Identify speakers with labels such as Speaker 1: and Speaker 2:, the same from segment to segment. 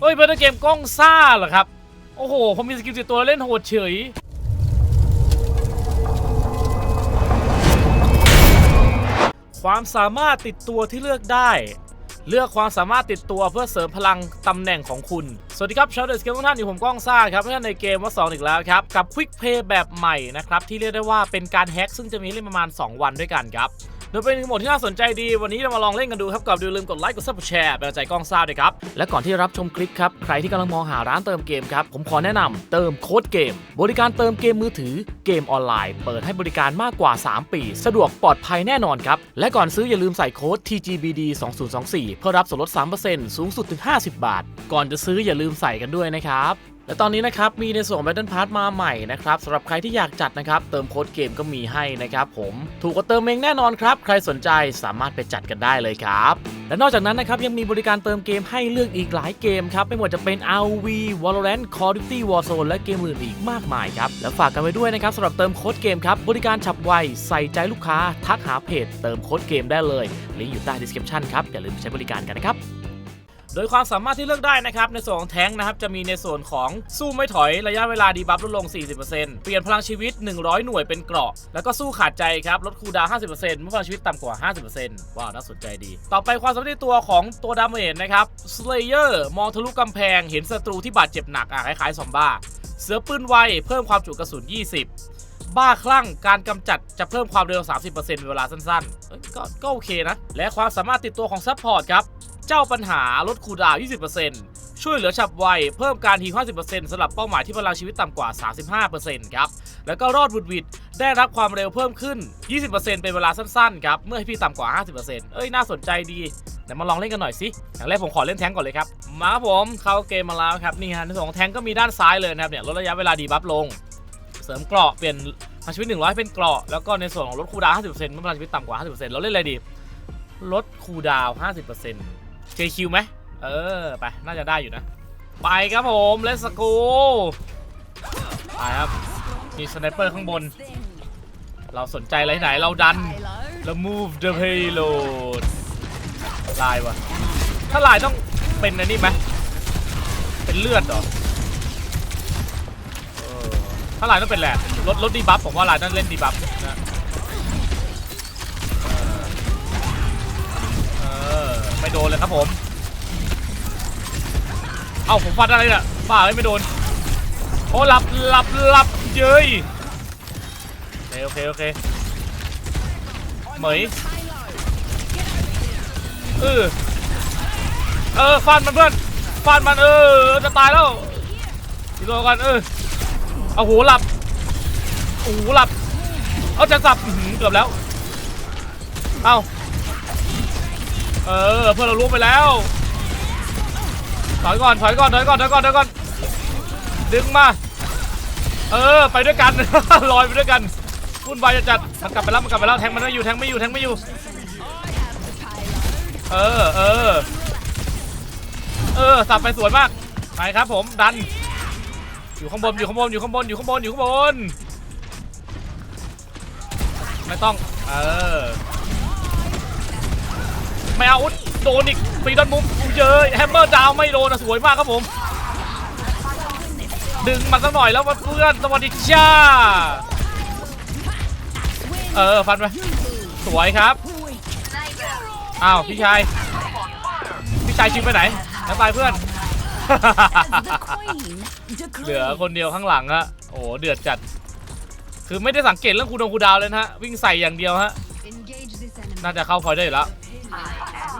Speaker 1: เฮ้ยเป็นเกมกล้องซ่าเหรอครับ โอ้โห ผมมีสกิลติดตัวเล่นโหดเฉยความสามารถติดตัวที่เลือกได้ เลือกความสามารถติดตัวเพื่อเสริมพลังตำแหน่งของคุณ สวัสดีครับชาวเดสเกมทุกท่านอยู่ผมก้องซ่าครับท่านในเกมว่า2อีกแล้วครับ กับ Quick Play แบบใหม่นะครับ ที่เรียกได้ว่าเป็นการแฮ็กซึ่งจะมีเล่นประมาณ 2 วันด้วยกันครับ โดยเป็นหนึ่งโหมดที่น่าสนใจดี วันนี้เรามาลองเล่นกันดูครับก่อนดูลืมกดไลค์กดซับแชร์เป็นกำลังใจกล้องซ่าด้วยครับ และก่อนที่รับชมคลิปครับ ใครที่กำลังมองหาร้านเติมเกมครับ ผมขอแนะนำเติมโค้ดเกม บริการเติมเกมมือถือเกมออนไลน์ เปิดให้บริการมากกว่า 3 ปี สะดวกปลอดภัยแน่นอนครับและก่อนซื้ออย่าลืมใส่โค้ด TGBD 2024เพื่อรับส่วนลด 3%สูงสุดถึง 50 บาท ก่อนจะซื้ออย่าลืมใส่กันด้วยนะครับ และตอนนี้นะครับมีในส่วนของ Battle Pass มาใหม่นะครับสำหรับใครที่อยากจัดนะครับ เติมโค้ดเกมก็มีให้นะครับผมถูกกว่าเติมเองแน่นอนครับ ใครสนใจสามารถไปจัดกันได้เลยครับ และนอกจากนั้นนะครับยังมีบริการเติมเกมให้เลือกอีกหลายเกมครับ ไม่ว่าจะเป็น RV Valorant Call of Duty Warzone และเกมอื่นอีกมากมายครับ และฝากกันไว้ด้วยนะครับสำหรับเติมโค้ดเกมครับบริการฉับไวใส่ใจลูกค้า ทักหาเพจ เติมโค้ดเกมได้เลยลิงก์อยู่ใต้ description ครับอย่าลืมไปใช้บริการกันนะครับ โดยความสามารถที่เลือกได้นะครับในส่วนของแท้งค์นะครับจะมีในส่วนของสู้ไม่ถอยระยะเวลาดีบัฟลดลง 40%เปลี่ยนพลังชีวิต 100 หน่วยเป็นเกราะ แล้วก็สู้ขาดใจครับลดคูดาวน์50%เมื่อพลังชีวิตต่ำกว่า 50%ว้าวน่าสนใจดี ต่อไปความสามารถในตัวของตัวดาเมจนะครับ Slayer มองทะลุกำแพงเห็นศัตรูที่บาดเจ็บหนักอะคล้ายๆซอมบ้าเสือปืนไวเพิ่มความจุกระสุน 20บ้าคลั่งการกำจัดจะเพิ่มความเร็ว 30%ในเวลาสั้นๆ ก็ก็โอเคนะ และความสามารถติดตัวของซัพพอร์ตครับ เจ้าปัญหาลดคูลดาว 20%ช่วยเหลือฉับไว เพิ่มการที50%สำหรับเป้าหมายที่พลังชีวิตต่ำกว่า 35%ครับ แล้วก็รอดวุดวิดได้รับความเร็วเพิ่มขึ้น 20%เป็นเวลาสั้นๆ ครับ เมื่อให้พี่ต่ำกว่า 50%เอ้ย น่าสนใจดีเดี๋ยวมาลองเล่นกันหน่อยสิ อย่างแรกผมขอเล่นแทงก่อนเลยครับ มาผม เข้าเกมมาแล้วครับ นี่ฮะในส่วนของแทงก็มีด้านซ้ายเลยนะครับ เนี่ย ลดระยะเวลาดีบัฟลง เสริมเกราะเปลี่ยนพลังชีวิต 100 เป็นเกราะ แล้วก็ในส่วนของลดคูดาว 50%เมื่อพลังชีวิตต่ำกว่า 50%เราเล่นอะไรดี ลดคูดาว 50% JQ ไหมเออ ไป น่าจะได้อยู่นะ ไปครับผม let's go ไปครับ มีสไนเปอร์ข้างบน เราสนใจอะไรไหน เราดัน เรา move the payload ลายวะถ้าลายต้องเป็นอันนี้ไหมเป็นเลือดเหรอถ้าลายต้องเป็นแหละลดลดดีบัฟผมว่าลายต้องเล่นดีบัฟนะ ไม่โดนเลยครับผม เอ้าผมฟันอะไรเนี่ยบ้าเลยไม่โดนโอ้หลับหลับหลับเย้ยโอเคโอเคเหมยเออเออฟันมันเพื่อนฟันมันเออจะตายแล้วดีโลกันเออเอาหูหลับหูหลับเอาจะสับเกือบแล้วเอา เออเพื่อนเรารู้ไปแล้วถอยก่อนถอยก่อนถอยก่อนถอยก่อนถอยก่อนดึงมาเออไปด้วยกัน ลอยไปด้วยกันวุ่นวายจะจัดมันกลับไปแล้วมันกลับไปแล้วแทงมันไม่อยู่แทงไม่อยู่แทงไม่อยู่ เออเออเออสับไปสวยมากไปครับผมดัน อยู่ข้างบนอยู่ข้างบนอยู่ข้างบนอยู่ข้างบนอยู่ข้างบนไม่ต้อง เออ ไม่อาอุ๊ยโดนอีกปีดอนมุมอุ๊ยเยอะแฮมเมอร์ดาวไม่โดนนะสวยมากครับผม ดึงมันสักหน่อยแล้วเพื่อนสวัสดีจ้าเออฟันไปสวยครับอ้าวพี่ชายพี่ชายชิงไปไหนแล้วตายเพื่อนเหลือคนเดียวข้างหลังอะโอ้เดือดจัด คือไม่ได้สังเกตเรื่องคูดงคูดาวเลยนะฮะ วิ่งใส่อย่างเดียวฮะ น่าจะเข้าพอยได้แล้ว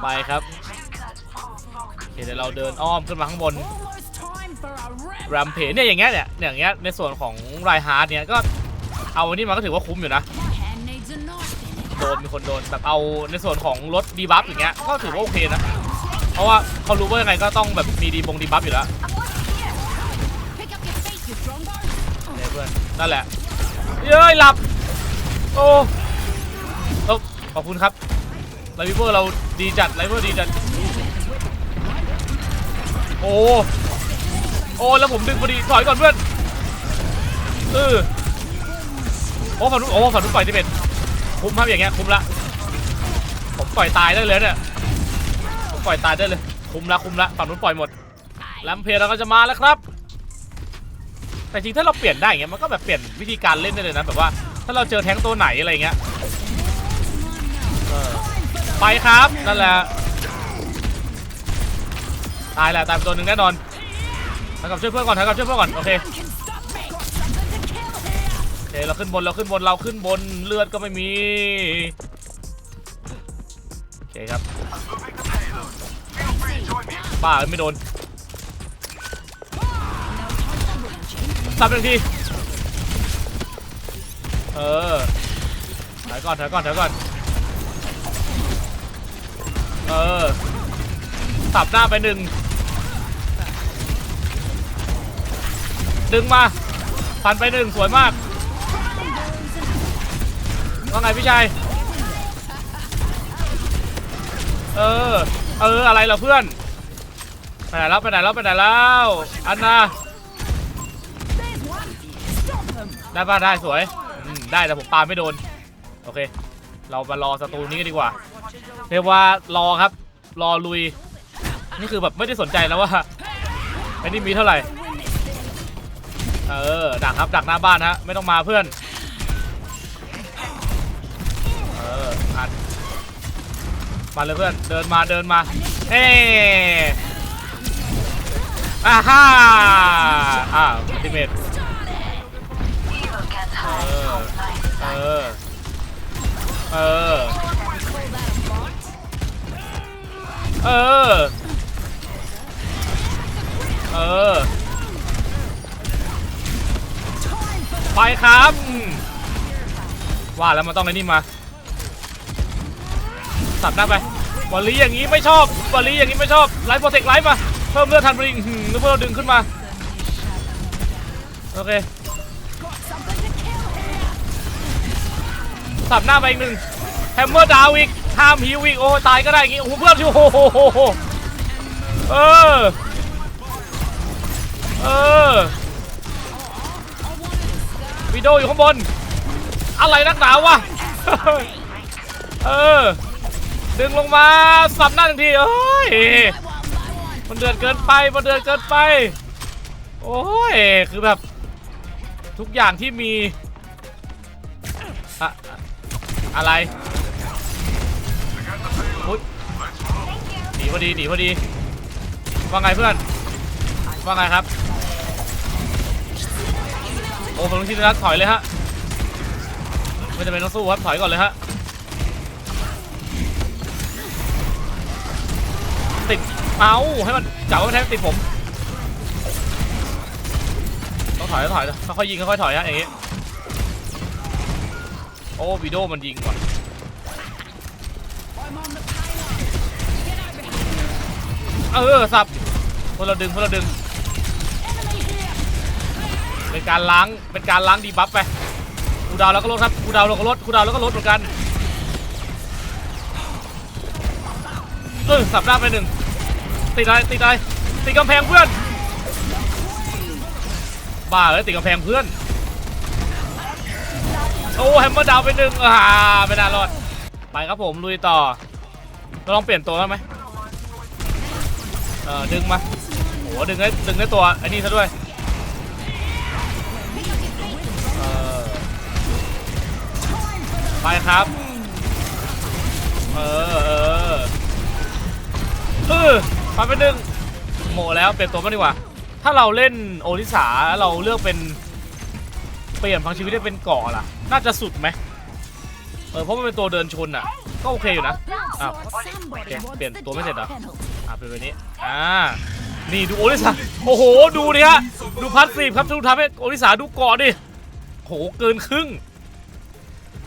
Speaker 1: ไปครับเดี๋ยวเราเดินอ้อมขึ้นมาข้างบนแรมเพจเนี่ยอย่างเงี้ยเนี่ยอย่างเงี้ยในส่วนของไรฮาร์ดเนี่ยก็เอาอันนี้มาก็ถือว่าคุ้มอยู่นะโดนมีคนโดนแบบเอาในส่วนของรถดีบัฟอย่างเงี้ยก็ถือว่าโอเคนะ เพราะว่าเขารู้ว่ายังไงก็ต้องแบบมีดีบงดีบัฟอยู่แล้วเนี่ยเพื่อนนั่นแหละเย้ยหลับโอ้ขอบคุณครับ ไลฟ์เวอร์เราดีจัดไลฟ์เวอร์ดีจัด โอ้ โอ้ แล้วผมดึงพอดี ถอยก่อนเพื่อน เออ โอ้ฝั่งนู้นโอ้ฝั่งนู้นปล่อยที่เป็นคุ้มครับอย่างเงี้ยคุ้มละ ผมปล่อยตายได้เลยเนี่ยผมปล่อยตายได้เลย คุ้มละคุ้มละฝั่งนู้นปล่อยหมดแลมเพจเราก็จะมาแล้วครับ แต่จริงถ้าเราเปลี่ยนได้อย่างเงี้ยมันก็แบบเปลี่ยนวิธีการเล่นได้เลยนะแบบว่าถ้าเราเจอแท้งตัวไหนอะไรเงี้ยเออ ไปครับ นั่นแหละ ตายแหละ ตายไปตัวหนึ่งแน่นอนถอยกลับช่วยเพื่อนก่อนถอยกลับช่วยเพื่อนก่อน โอเค โอเค เราขึ้นบน เราขึ้นบน เราขึ้นบน เลือดก็ไม่มี โอเคครับบ้าไม่โดนสับหนึ่งที เออถอยก่อนถอยก่อนถอยก่อน เออสับหน้าไปหนึ่งดึงมาฟันไปหนึ่งสวยมากว่าไงพี่ชายเออ เออ อะไรเรอเพื่อน ไปไหนแล้วไปไหนแล้วไปไหนแล้ว อันนาได้ป่ะได้สวย ได้แต่ผมปาไม่โดน โอเค เรามารอสตูนี้กันดีกว่า เรียกว่ารอครับ รอลุย นี่คือแบบไม่ได้สนใจแล้วว่าไอ้นี่มีเท่าไหร่ เออ ดักครับ ดักหน้าบ้านฮะ ไม่ต้องมาเพื่อน เอออัดมาเลยเพื่อน เดินมา เดินมา เฮ้อ่าฮ่าอ่าอัลติเมตเออ เออ เออ ไปครับ ว่าแล้วมันต้องไอ้นี่มาสับหน้าไปบอลลี่อย่างนี้ไม่ชอบบอลลี่อย่างนี้ไม่ชอบไลฟ์โปรเทคไลฟ์มา เพิ่มเลือดทันบริงหืมแล้วเพื่อเราดึงขึ้นมา โอเคสับหน้าไปอีกหนึ่งแฮมเมอร์ดาวอีก ห้ามฮิวอีกโอ้ตายก็ได้อย่างงี้โอ้โหเพื่อนโอ้โหโหโหเออเออวิดีโออยู่ข้างบน อะไรนักหนาวะเออดึงลงมาสับหน้าทันทีเอ้ยมันเดือดเกินไปมันเดือดเกินไป โอ้ยคือแบบ ทุกอย่างที่มีอะอะไร นีพอดีหนีพอดีว่าไงเพื่อนว่าไงครับโอ้ผมต้องชินนะถอยเลยฮะไม่จำเป็นต้องสู้ครับถอยก่อนเลยฮะติดเอาให้มันจับว่ามันแทงติดผมต้องถอยต้องถอยค่อยยิงค่อยถอยฮะอย่างงี้โอ้วิดีโอมันยิงว่ะ เออสับพวกเราดึงพวกเราดึง เป็นการล้างเป็นการล้างดีบัฟไปคูดาวแล้วก็ลดครับคูดาวเราก็ลดคูดาวแล้วก็ลดเหมือนกันเออสับหน้าไปหนึ่งติดอะไรติดอะไรติดกำแพงเพื่อนบ้าเลยติดกำแพงเพื่อนโอ้แฮมเมอร์ดาวไปหนึ่งอ่าไม่น่ารอดไปครับผมลุยต่อเราลองเปลี่ยนตัวได้ไหม เออดึงมาโอ้ดึงได้ดึงได้ตัวไอ้นี่ซะด้วยเออไปครับเออเออเออมาเป็นหนึ่งโหแล้วเปลี่ยนตัวมาดีกว่า ถ้าเราเล่นโอริสาเราเลือกเป็นเปลี่ยนพังชีวิตได้เป็นเกาะล่ะ น่าจะสุดไหมเออเพราะมันเป็นตัวเดินชนอะ ก็โอเคอยู่นะอ้าว
Speaker 2: Somebody
Speaker 1: Yeah,
Speaker 2: wants
Speaker 1: เปลี่ยนตัวไม่เสร็จหรอ อะเป็นแบบนี้อ่านี่ดูโอริสาโอ้โหดูดิฮะดูพัดสีครับดูทำให้โอริสาดูเกาะดิโหเกินครึ่ง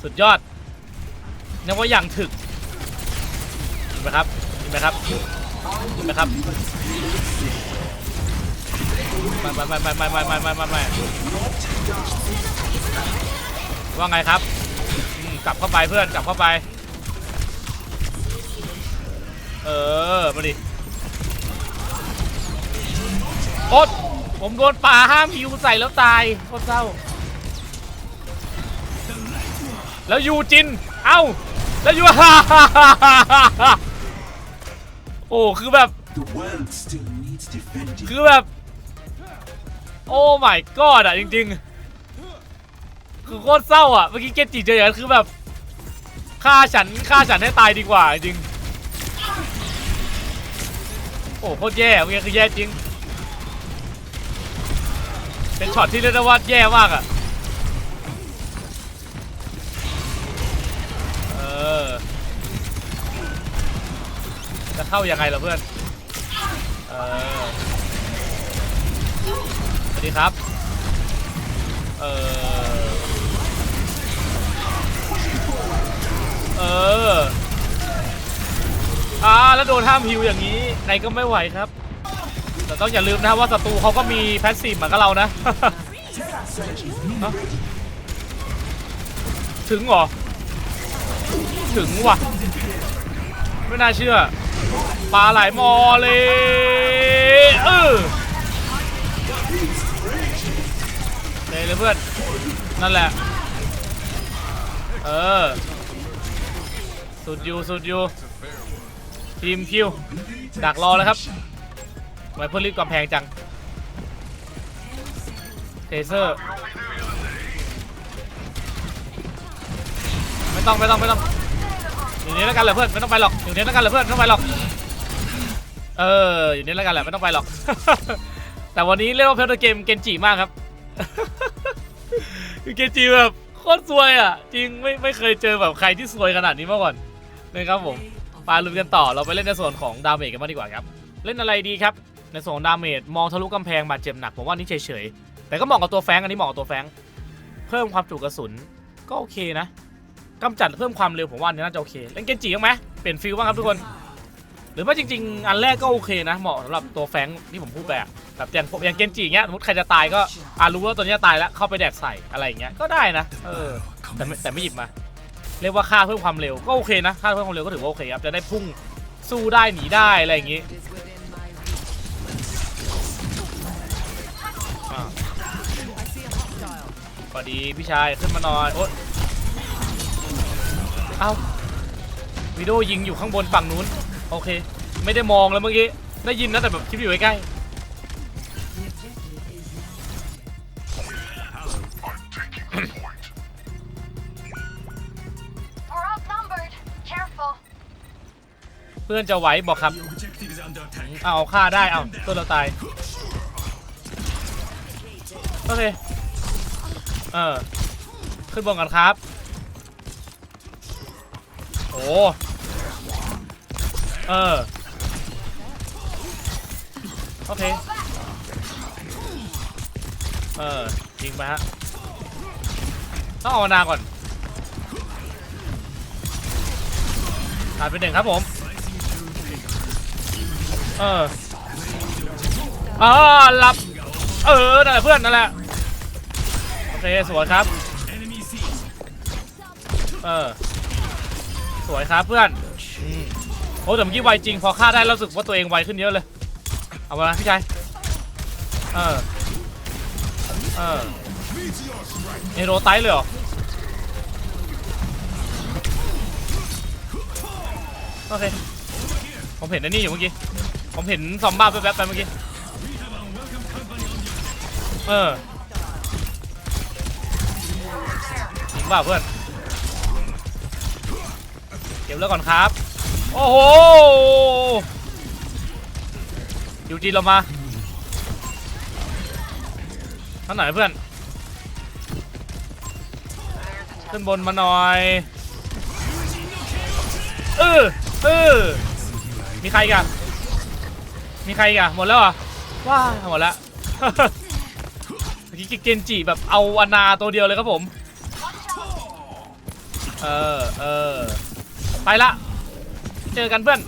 Speaker 1: สุดยอดนับว่าอย่างถึกเห็นไหมครับเห็นไหมครับเห็นไหมครับไม่ไม่ไม่ไม่ไม่ไม่ไม่ไม่ไม่ว่าไงครับกลับเข้าไปเพื่อนกลับเข้าไป เออมาดิ อ๊ตผมโดนป่าห้ามฮิวใส่แล้วตายโคตรเศร้า แล้วยูจิน เอ้า แล้วยูโอ้คือแบบ
Speaker 3: The world still needs defending.
Speaker 1: คือแบบ โอ้ my god อะ จริง ๆ คือโคตรเศร้าอะ เมื่อกี้เกจิเจออย่างนั้นคือแบบฆ่าฉันฆ่าฉันให้ตายดีกว่าจริง โอ้โคตรแย่เมื่อกี้คือแย่จริง เป็นช็อตที่เรียกได้ว่าแย่มากอะ เออ จะเข้ายังไงล่ะเพื่อน เออ สวัสดีครับ เออ เอออ่าแล้วโดนห้ามฮิวอย่างนี้ไงก็ไม่ไหวครับ แต่ต้องอย่าลืมนะว่าศัตรูเขาก็มีแพสซีฟเหมือนกับเรานะ ถึงเหรอ ถึงว่ะ ไม่น่าเชื่อ ปลาไหลมอเลยเออเลยเลยเพื่อน นั่นแหละ เออ สุดอยู่สุดอยู่ทีมคิว ดักรอแล้วครับ ไมเพื่อนรีบกำแพงจังเทเซอร์ ไม่ต้องไม่ต้องไม่ต้องอยู่นี่แล้วกันแหละเพื่อนไม่ต้องไปหรอกอยู่นี่แล้วกันแหละเพื่อนไม่ต้องไปหรอกเอออยู่นี่แล้วกันแหละไม่ต้องไปหรอก แต่วันนี้เรียกว่าเพลย์เกมเกนจิมากครับเกนจิแบบโคตรซวยอะ จริงไม่ไม่เคยเจอแบบใครที่ซวยขนาดนี้มาก่อนนะครับผมปาลุยกันต่อเราไปเล่นในส่วนของดาเมจกันมางดีกว่าครับ เล่นอะไรดีครับ ในส่วนของดาเมจมองทะลุกำแพงบาดเจ็บหนักผมว่านี่เฉยๆแต่ก็เหมาะกับตัวแฟงอันนี้เหมาะกับตัวแฟงเพิ่มความจุกระสุนก็โอเคนะกำจัดเพิ่มความเร็วผมว่านนี้น่าจะโอเคเล่นเกนจิบ้างไหมเปลี่ยนฟิลบ้างครับทุกคน หรือว่าจริง ๆ อันแรกก็โอเคนะ เหมาะสำหรับตัวแฟงที่ผมพูดไปอะแบบอย่างอย่างเกนจิเงี้ยสมมติใครจะตายก็อ่ารู้ว่าตัวนี้จะตายแล้วเข้าไปแดกใส่อะไรอย่างเงี้ยก็ได้นะเออแต่แต่ไม่หยิบมา เรียกว่าค่าเพิ่มความเร็วก็โอเคนะค่าเพิ่มความเร็วก็ถือว่าโอเคครับจะได้พุ่งสู้ได้หนีได้อะไรอย่างงี้ อ่าพอดีพี่ชายขึ้นมาหน่อยโอ๊ยเอ้าวิดีโอยิงอยู่ข้างบนฝั่งนู้น โอเค ไม่ได้มองแล้วเมื่อกี้ ได้ยินนะแต่แบบคลิปอยู่ใกล้
Speaker 2: We're outnumbered. Careful.
Speaker 1: ๆเพื่อนจะไหวบอกครับ เอาเอาฆ่าได้ เอาตัวเราตาย โอเค เออ ขึ้นบนกันครับ โอ้เออ โอเค เออยิงไปฮะ ต้องเอานาก่อนขาดไปหนึ่งครับผม เอออ่าหลับ เออ นั่นแหละเพื่อน นั่นแหละ เคสวยครับ เออ สวยครับเพื่อนโอ้แต่เมื่อกี้ไวจริง พอฆ่าได้รู้สึกว่าตัวเองไวขึ้นเยอะเลย เอามาพี่ชายเออ เออเอโรไตเลยเหรอโอเค ผมเห็นไอ้นี่อยู่เมื่อกี้ ผมเห็นซอมบ้าแป๊บๆไปเมื่อกี้ เออจริง เปล่าเพื่อน เก็บแล้วก่อนครับ โอ้โหยูจีเรามาท่านไหนเพื่อน ขึ้นบนมาหน่อย เออเออมีใครกันมีใครกันหมดแล้วเหรอะว้าหมดแล้วเมื่อกี้เกนจิแบบเอาอนาตัวเดียวเลยครับผม เออเออไปละ เจอกันเพื่อน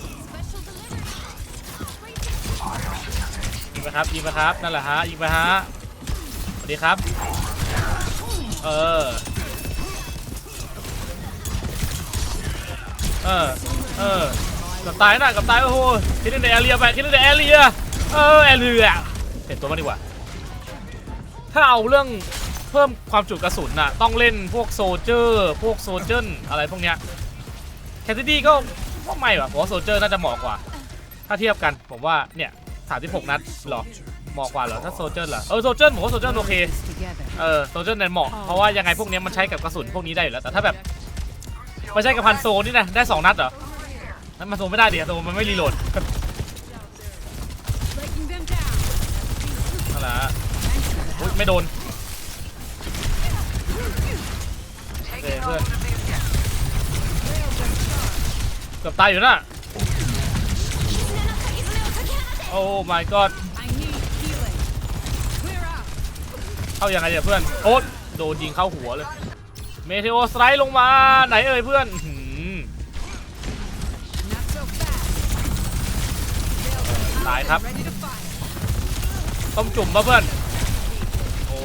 Speaker 1: ยิงไปครับยิงไปครับนั่นแหละฮะยิงไปฮะสวัสดีครับ เออเออเออกับตายนะกับตายโอ้โหคิดในแอเรียไปคิดในแอเรียเออแอเรียเห็นตัวมันดีกว่า ถ้าเอาเรื่อง เพิ่มความจุกระสุนน่ะ ต้องเล่นพวกโซเจอร์พวกโซเจนอะไรพวกเนี้ยแคทตี้ก็ว่าไม่ว่ะผมว่าโซเจอร์น่าจะเหมาะกว่า ถ้าเทียบกันผมว่าเนี่ยสามสิบหกนัดหรอเหมาะกว่าเหรอถ้าโซเจอร์เหรอเออโซเจอร์ผมว่าโซเจอร์โอเคเออโซเจอร์เนี่ยเหมาะเพราะว่ายังไงพวกเนี้ยมันใช้กับกระสุนพวกนี้ได้อยู่แล้วแต่ถ้าแบบมาใช้กับพันโซนี่นะได้สองนัดเหรอนั่นมันโซไม่ได้ดิโซมันไม่รีโหลดนั่นแหละไม่โดน เคเพื่อนเกือบตายอยู่นะโอ้ my god เข้ายังไงเนี่ยเพื่อน โอ๊ตโดนยิงเข้าหัวเลย เมเทโอสไลด์ลงมา ไหนเอ่ยเพื่อนหือตายครับ ต้มจุ่มปะเพื่อน โอ้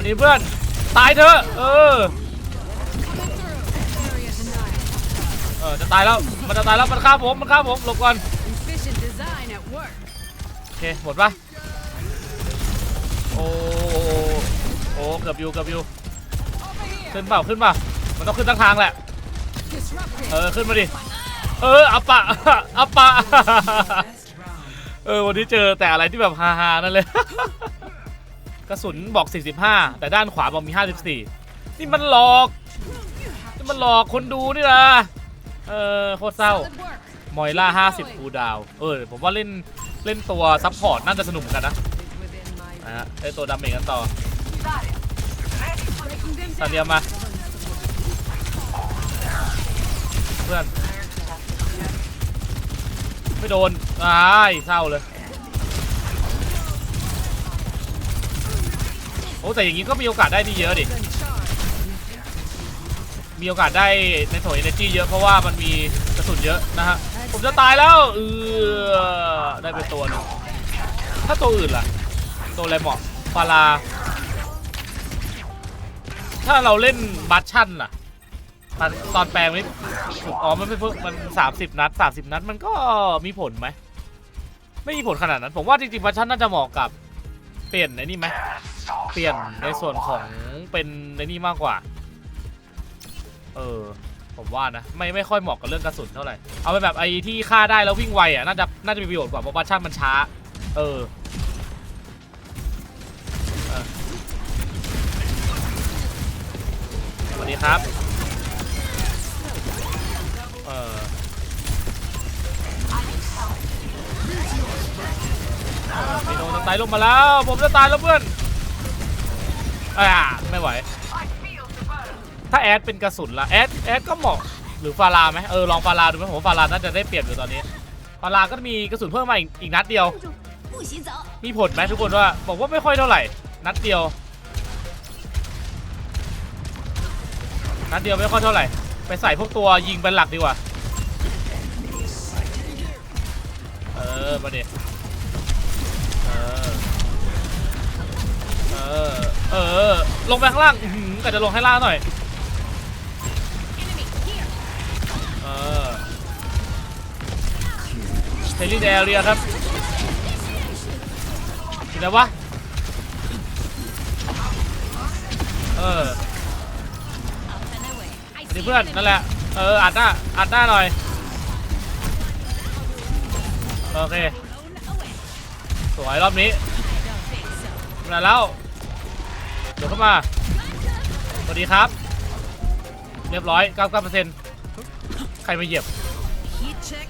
Speaker 1: อันนี้เพื่อน ตายเถอะ เออ เออ จะตายแล้ว มันจะตายแล้ว มันฆ่าผม มันฆ่าผม หลบก่อน โอเค หมดปะโอ้โอ้เกือบอยู่ เกือบอยู่ ขึ้นเปล่า ขึ้นเปล่า มันต้องขึ้นทั้งทางแหละ เออ ขึ้นมาดิ เอออัปปะอัปปะเออ วันนี้เจอแต่อะไรที่แบบฮาๆนั่นเลย กระสุนบอก 45 แต่ด้านขวาบอกมี 54 นี่มันหลอก นี่มันหลอกคนดูนี่นะเออโคตรเศร้ามอยล่า 50คูลดาว เออ ผมว่าเล่นเล่นตัวซัพพอร์ตน่าจะสนุกเหมือนกันนะนะฮะไอตัวดาเมจกันต่อซาเดียมา เพื่อน ไม่โดนอ้ายเศร้าเลย โอ้แต่อย่างนี้ก็มีโอกาสได้นี่เยอะดิ มีโอกาสได้ในโถยเอเนจีเยอะเพราะว่ามันมีกระสุนเยอะนะฮะ ผมจะตายแล้วเออได้ไปตัวหนึงถ้าตัวอื่นล่ะ ตัวอะไรเหมาะฟาราถ้าเราเล่นบัตชั่นล่ะตอนตอนแปลงไม่ถูกอ๋อมันไม่เพิ่งมัน30นัด30นัดมันก็มีผลไหม ไม่มีผลขนาดนั้น ผมว่าจริงๆบัตชั่นน่าจะเหมาะกับเปลี่ยนไอ้นี่ไหม เปลี่ยนในส่วนของเป็นไอ้นี่มากกว่า เออ ผมว่านะ ไม่ไม่ค่อยเหมาะกับเรื่องกระสุนเท่าไหร่ เอาไปแบบไอ้ที่ฆ่าได้แล้ววิ่งไวอะน่าจะน่าจะมีประโยชน์กว่าเพราะบัตชั่นมันช้า เออสวัสดีครับ เออมีโดนจะตายลงมาแล้ว ผมจะตายแล้วเพื่อน อไม่ไหว ถ้าแอดเป็นกระสุนละแอดแอดก็เหมาะหรือฟาราไหมเออลองฟาราดูไหมผมฟาราน่าจะได้เปรียบอยู่ตอนนี้ฟาราก็มีกระสุนเพิ่มมาอีกอีกนัดเดียว มีผลไหมทุกคนว่าบอกว่าไม่ค่อยเท่าไหร่ นัดเดียว นัดเดียวไม่ค่อยเท่าไหร่ ไปใส่พวกตัวยิงเป็นหลักดีกว่า เออมาเด็เออ ออเออ ลงไปข้างล่างอื้อหือก็จะลงให้ล่าหน่อย เออเทลลี่แดเรียครับอยู่ไหนวะ เออนี่เพื่อน นั่นแหละ เออ อัดหน้า อัดหน้าหน่อย โอเค สวยรอบนี้ มาแล้ว เดี๋ยวเข้ามา สวัสดีครับ เรียบร้อย99%ใครมาเหยียบ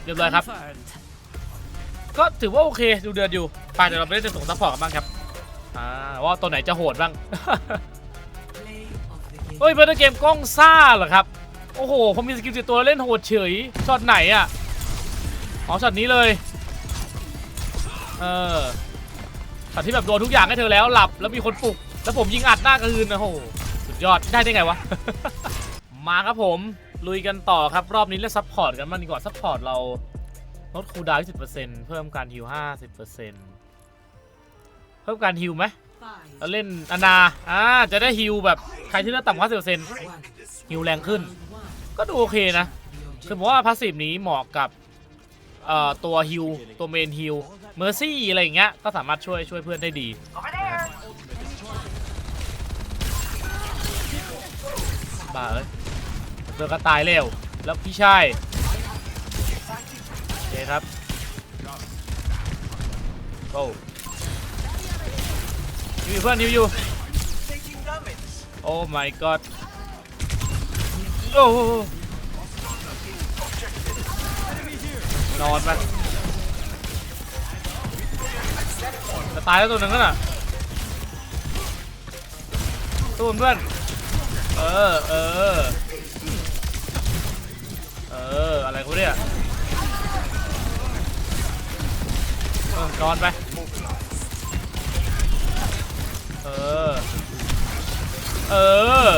Speaker 1: เรียบร้อยครับ ก็ถือว่าโอเคดูเดือดอยู่ไปเดี๋ยวเราไปเล่นในส่งซัพพอร์ตกันบ้างครับ อ่าว่าตัวไหนจะโหดบ้าง เฮ้ยเพื่อนเกมกล้องซ่าเหรอครับ โอ้โหผมมีสกิลติดตัวเล่นโหดเฉยช็อตไหนอะอ๋อช็อตนี้เลย เออช็อตที่แบบโดนทุกอย่างให้เธอแล้วหลับแล้วมีคนปลุก แล้วผมยิงอัดหน้ากระหืนนะโอ้โหสุดยอดได้ได้ไงวะ มาครับผมลุยกันต่อครับรอบนี้เล่นซัพพอร์ตกันมางดีกว่าซัพพอร์ตเราลดคูลดาวน์10%เพิ่มการฮิว50%เพิ่มการฮิวไหม
Speaker 3: Five.
Speaker 1: แล้วเล่นอนาอ่าจะได้ฮิวแบบใครที่เลือดต่ำกว่า50%ฮิวแรงขึ้น ก็ดูโอเคนะคือผมว่าพาสซีฟนี้เหมาะกับเอ่อตัวฮิวตัวเมนฮิวเมอร์ซี่อะไรอย่างเงี้ยก็สามารถช่วยช่วยเพื่อนได้ดี บ้าเอ้ยเพื่อก็ตายเร็ว แล้วพี่ชายโอเคครับโอ้ฮิวเพื่อนฮิวอยู่โอ้ my god โอ้นอนไปจะตายแล้วตัวหนึ่งแล้วน่ะตู้มเพื่อน เออ เออ เออ อะไรกูเนี่ยเออนอนไป เออ เออ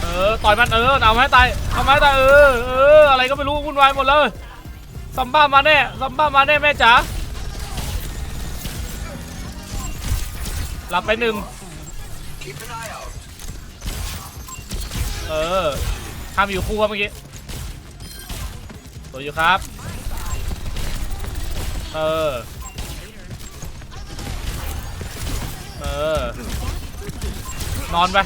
Speaker 1: เออ ต่อยมันเออ เอาไม้ตาย เอาไม้ตายเออ เออ อะไรก็ไม่รู้วุ่นวายหมดเลยซัมบ้ามาแน่ซัมบ้ามาแน่แม่จ๋า หลับไปหนึ่ง เออห้ามอยู่คู่ครับเมื่อกี้ตัวอยู่ครับ เออ เออ นอนไป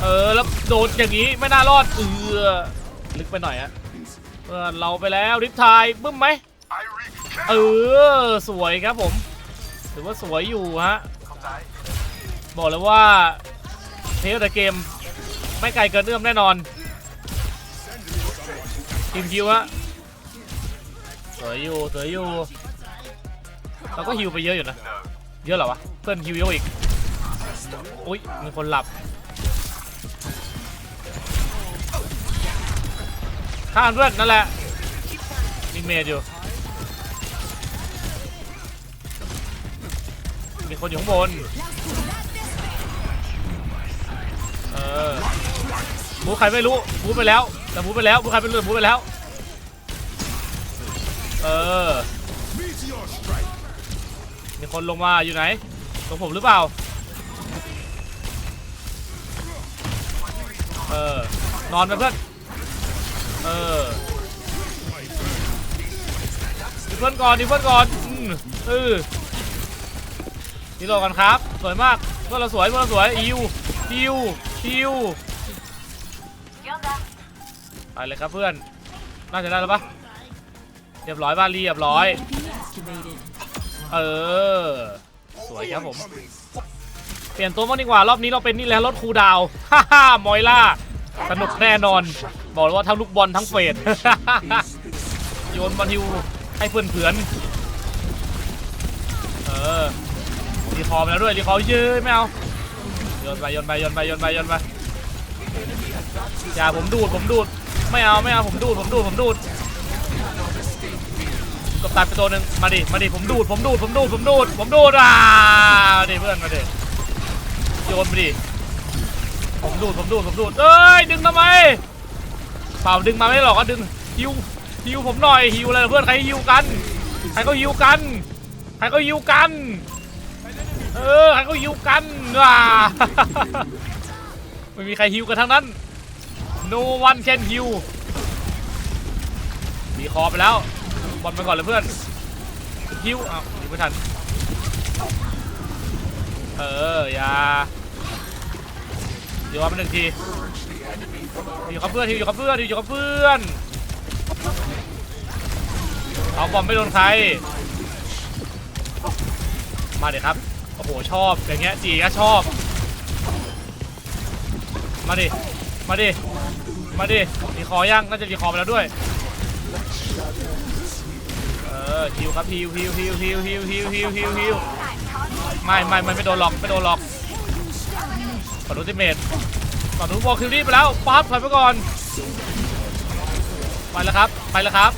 Speaker 1: เออ แล้วโดนอย่างนี้ไม่น่ารอด เออ ลึกไปหน่อยอะเออเราไปแล้วริปทายบึ้มไหม เออ สวยครับผม ถือว่าสวยอยู่ฮะ บอกเลยว่า เทลแต่เกมไม่ไกลเกินเอื้อมแน่นอนทีมฮิวฮะสวยอยู่สวยอยู่เราก็ฮิวไปเยอะอยู่นะ เยอะเหรอวะ เพื่อนฮิวเยอะอีกอุ้ยมีคนหลับข้างเพื่อนนั่นแหละมีเมดอยู่ มีคนอยู่ข้างบน เออบูใครไม่รู้บูไปแล้ว แต่บูไปแล้วบูใครไม่รู้แต่บูไปแล้ว เออ มีคนลงมาอยู่ไหนตรงผมหรือเปล่า เออ นอนไปเพื่อน เออดีเพื่อนก่อนดีเพื่อนก่อนอืมเออดีโลกันครับ สวยมากเพื่อนเราสวยเพื่อนเราสวยอิวฮิว ฮิวไปเลยครับเพื่อน น่าจะได้แล้วปะเรียบร้อยบ้านเรียบร้อย เออ สวยครับผม เปลี่ยนตัวบ้างดีกว่า รอบนี้เราเป็นนี่แหละรถครูดาว ฮ่าฮ่ามอยล่า สนุกแน่นอน บอกเลยว่าทั้งลูกบอลทั้งเฟดโยนบอลฮิวให้เพื่อนเพื่อนเออรีคอร์ไปแล้วด้วยรีคอร์เยอะไม่เอา โยนไปโยนไปโยนไปโยนไปโยนไปอย่าผมดูดผมดูดไม่เอาไม่เอาผมดูดผมดูดผมดูดกบตัดไปตัวหนึ่งมาดิมาดิผมดูดผมดูดผมดูดผมดูดผมดูดอ่าดิเพื่อนมาดิโยนไปดิผมดูดผมดูดผมดูดเอ้ยดึงทำไมเปล่าดึงมาไม่หรอกก็ดึงฮิวฮิวผมหน่อยฮิวเลยเพื่อนใครฮิวกันใครก็ฮิวกันใครก็ฮิวกัน เออใครก็ฮิวกันว้าไม่มีใครฮิวกันทั้งนั้น no one can heal มีคอไปแล้วบอลไปก่อนเลยเพื่อนฮิวอ้าวไม่ทันเอออย่าอยู่มาหนึ่งทีอยู่กับเพื่อนอยู่กับเพื่อนอยู่กับเพื่อนเอาบอมไม่โดนใครมาเดี๋ยวครับ อ้โห ชอบ อย่างเงี้ยจีก็ชอบ มาดิ มาดิ มาดิ มีคอย่างน่าจะมีคอไปแล้วด้วย เออฮิวครับฮิวฮิวฮิวฮิวฮิวฮิวฮิวฮิวฮิวไม่ไม่ไม่ไม่โดนหลอกไม่โดนหลอกขอดูติเมตฝั่งนู้นบอกคิวรี่ไปแล้วปั๊บถอยไปก่อน ไปแล้วครับ ไปแล้วครับ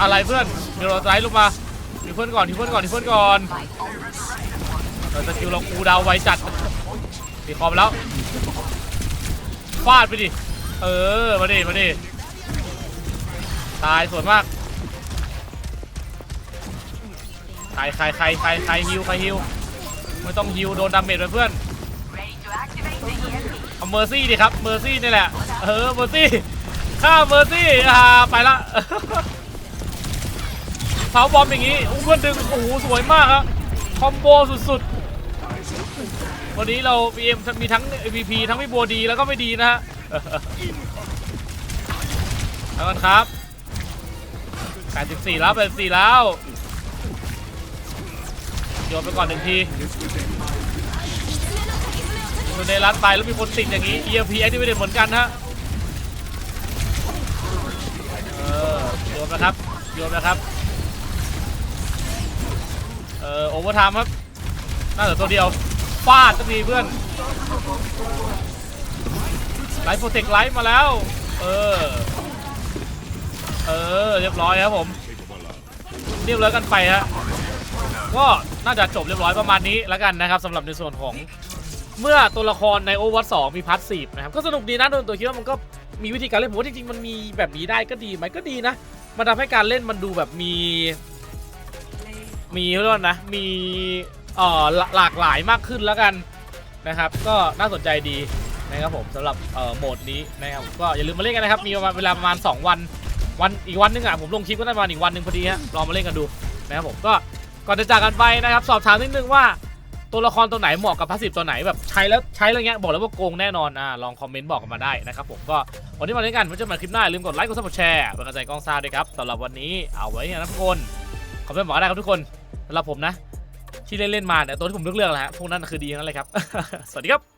Speaker 1: อะไรเพื่อนเดี๋ยวเราไลท์ลงมา ทีเพื่อนก่อนทีเพื่อนก่อนทีเพื่อนก่อนเราสกิลเรากูดาวไวจัดตีคอไปแล้วฟาดไปดิเออมาดิมาดิตายสวยมากใครใครใครใครใครฮิวใครฮิวไม่ต้องฮิวโดนดาเมจไปเพื่อนเอาเมอร์ซี่ดิครับเมอร์ซี่นี่แหละเออเมอร์ซี่ฆ่าเมอร์ซี่อ่าไปละ เผาบอมอย่างงี้อุ้มเพื่อนดึงโอ้โหสวยมากครับคอมโบสุดๆวันนี้เรา BM มีทั้ง MVP ทั้งไม่บัวดีแล้วก็ไม่ดีนะฮะเอแล้วกันครับ84แล้ว84แล้วโยนไปก่อนหนึ่งทีโดนเดรัสไปแล้วมีคนติดอย่างนี้ EMP activated เหมือนกันฮะโยนนะครับโยนนะครับ เออโอเวอร์ไทม์ครับน่าจะตัวเดียวฟาดสักทีเพื่อนไลท์โปรเทคไลท์มาแล้ว เออ เออ เรียบร้อยครับผม เรียบร้อยกันไปฮะก็น่าจะจบเรียบร้อยประมาณนี้แล้วกันนะครับสำหรับในส่วนของเมื่อตัวละครในโอเวอร์สองมีพาร์ทสีนะครับก็สนุกดีนะโดนตัวคิดว่ามันก็มีวิธีการเล่นผมว่าจริงๆมันมีแบบนี้ได้ก็ดีไหมก็ดีนะมันทำให้การเล่นมันดูแบบมี มีเรื่องนะมีเอ่อหลากหลายมากขึ้นแล้วกันนะครับ ก็น่าสนใจดีนะครับผมสำหรับเอ่อโหมดนี้นะครับก็อย่าลืมมาเล่นกันนะครับ มีเวลาประมาณ 2 วันวันอีกวันหนึงอะผมลงคลิปก็ได้ประมาณอีกวันหนึ่งพอดีฮะลองมาเล่นกันดูนะครับผมก็ก่อนจะจากกันไปนะครับสอบถามนิดนึงว่าตัวละครตัวไหนเหมาะกับพาสซีฟตัวไหนแบบใช้แล้วใช้แล้วเงี้ยบอกเลยว่าโกงแน่นอนอ่าลองคอมเมนต์บอกกันมาได้นะครับผมก็วันนี้มาเล่นกันไว้เจอกันใหม่คลิปหน้าอย่าลืมกดไลค์กดซับสไครต์เป็นกำลังใจกล้องซาด้วยครับสำหรับวันนี้เอาไว้เนี่ยนะทุกคนขอบคุณบอกได้ครับทุกคน สำหรับผมนะ ที่เล่นเล่นมาเนี่ยตัวที่ผมเลือกๆแหละฮะพวกนั้นคือดีทั้งนั้นเลยครับ สวัสดีครับ